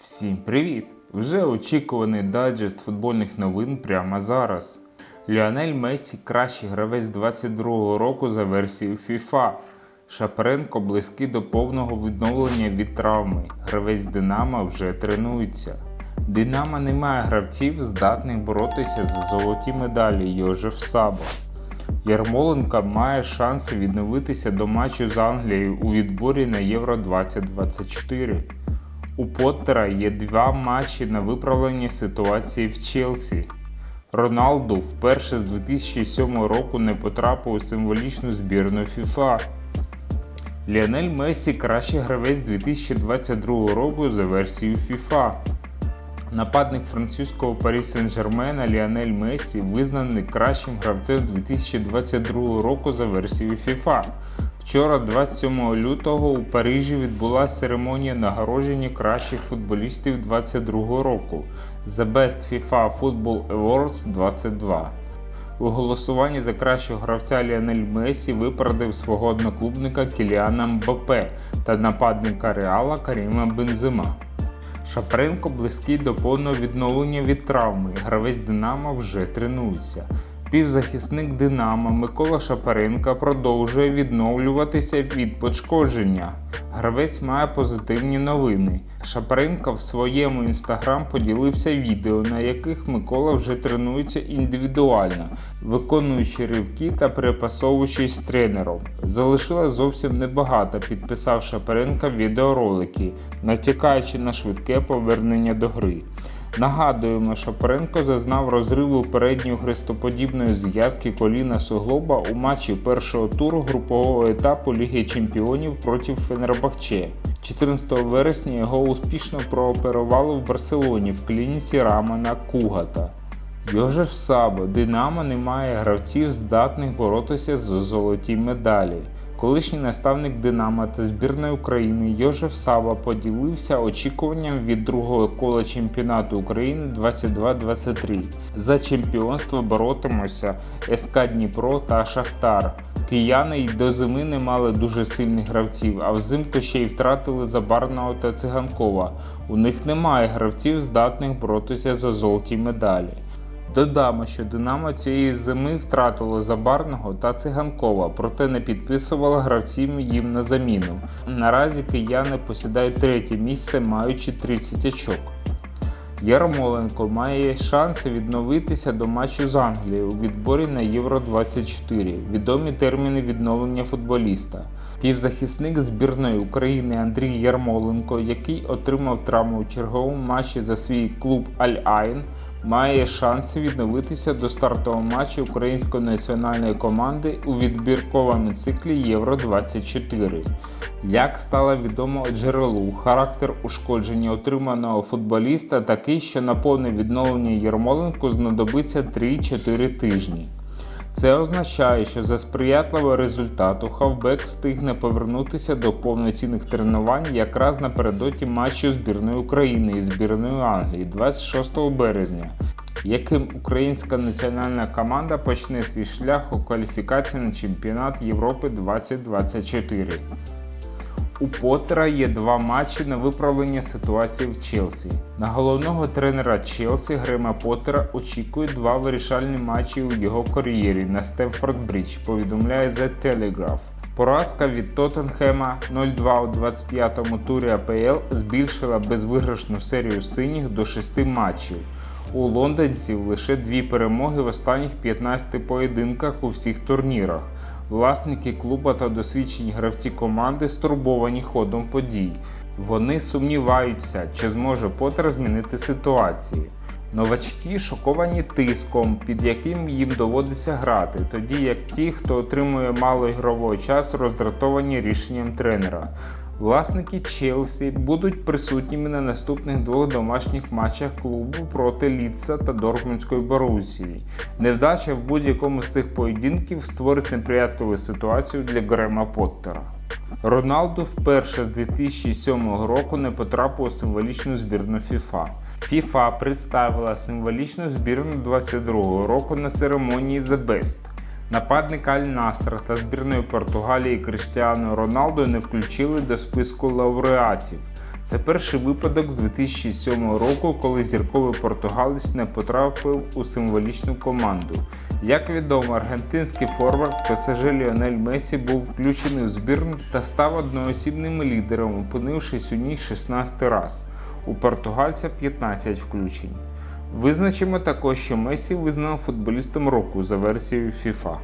Всім привіт! Вже очікуваний дайджест футбольних новин прямо зараз. Ліонель Месі кращий гравець 22-го року за версією FIFA. Шапаренко близький до повного відновлення від травми. Гравець Динамо вже тренується. Динамо не має гравців, здатних боротися за золоті медалі Йожеф Саба. Ярмоленко має шанси відновитися до матчу з Англією у відборі на Євро 2024. У Поттера є два матчі на виправлення ситуації в Челсі. Роналду вперше з 2007 року не потрапив у символічну збірну FIFA. Ліонель Месі кращий гравець 2022 року за версією FIFA. Нападник французького Парі Сен-Жермена Ліонель Месі визнаний кращим гравцем 2022 року за версією FIFA. Вчора, 27 лютого, у Парижі відбулася церемонія нагородження кращих футболістів 2022 року The Best FIFA Football Awards 22. У голосуванні за кращого гравця Ліонель Месі випередив свого одноклубника Кіліана Мбапе та нападника Реала Каріма Бензима. Шапренко близький до повного відновлення від травми. Гравець Динамо вже тренується. Півзахисник Динамо Микола Шапаренко продовжує відновлюватися від пошкодження. Гравець має позитивні новини. Шапаренко в своєму інстаграм поділився відео, на яких Микола вже тренується індивідуально, виконуючи ривки та перепасовуючись тренером. Залишилось зовсім небагато, підписав Шапаренко відеоролики, натякаючи на швидке повернення до гри. Нагадуємо, Шапаренко зазнав розриву передньої хрестоподібної зв'язки коліна суглоба у матчі першого туру групового етапу Ліги Чемпіонів проти Фенербахче. 14 вересня його успішно прооперували в Барселоні в клініці Рамана Кугата. Йожеф Сабо, Динамо не має гравців, здатних боротися за золоті медалі. Колишній наставник Динамо та збірної України Йожеф Саба поділився очікуванням від другого кола чемпіонату України 22-23. За чемпіонство боротимуться СК Дніпро та Шахтар. Кияни й до зими не мали дуже сильних гравців, а взимку ще й втратили Забарного та Циганкова. У них немає гравців, здатних боротися за золоті медалі. Додамо, що Динамо цієї зими втратило Забарного та Циганкова, проте не підписувало гравців їм на заміну. Наразі кияни посідають третє місце, маючи 30 очок. Ярмоленко має шанси відновитися до матчу з Англією у відборі на Євро 24. Відомі терміни відновлення футболіста. Півзахисник збірної України Андрій Ярмоленко, який отримав травму у черговому матчі за свій клуб Аль-Айн, має шанси відновитися до стартового матчу української національної команди у відбірковому циклі Євро 24. Як стало відомо джерелу, характер ушкодження отриманого футболіста такий, що на повне відновлення Ярмоленку знадобиться 3-4 тижні. Це означає, що за сприятливого результату хавбек встигне повернутися до повноцінних тренувань якраз напередодні матчу збірної України і збірної Англії 26 березня, яким українська національна команда почне свій шлях у кваліфікації на чемпіонат Європи 2024. У Поттера є два матчі на виправлення ситуації в Челсі. На головного тренера Челсі Грема Поттера очікують два вирішальні матчі у його кар'єрі на Стемфорд Брідж, повідомляє The Telegraph. Поразка від Тоттенхема 0-2 у 25-му турі АПЛ збільшила безвиграшну серію синіх до 6 матчів. У лондонців лише дві перемоги в останніх 15 поєдинках у всіх турнірах. Власники клуба та досвідчені гравці команди стурбовані ходом подій. Вони сумніваються, чи зможе Поттер змінити ситуацію. Новачки шоковані тиском, під яким їм доводиться грати, тоді як ті, хто отримує мало ігрового часу, роздратовані рішенням тренера. Власники Челсі будуть присутніми на наступних двох домашніх матчах клубу проти Ліца та Дортмундської Борусії. Невдача в будь-якому з цих поєдинків створить неприятливу ситуацію для Грема Поттера. Роналду вперше з 2007 року не потрапив у символічну збірну FIFA. FIFA представила символічну збірну 22 року на церемонії The Best. Нападник Аль Насра та збірної Португалії Криштіану Роналду не включили до списку лауреатів. Це перший випадок з 2007 року, коли зірковий португалець не потрапив у символічну команду. Як відомо, аргентинський форвард ПСЖ Ліонель Месі був включений у збірну та став одноосібним лідером, опинившись у ній 16 раз. У португальця 15 включень. Визначимо також, що Месі визнав футболістом року за версією FIFA.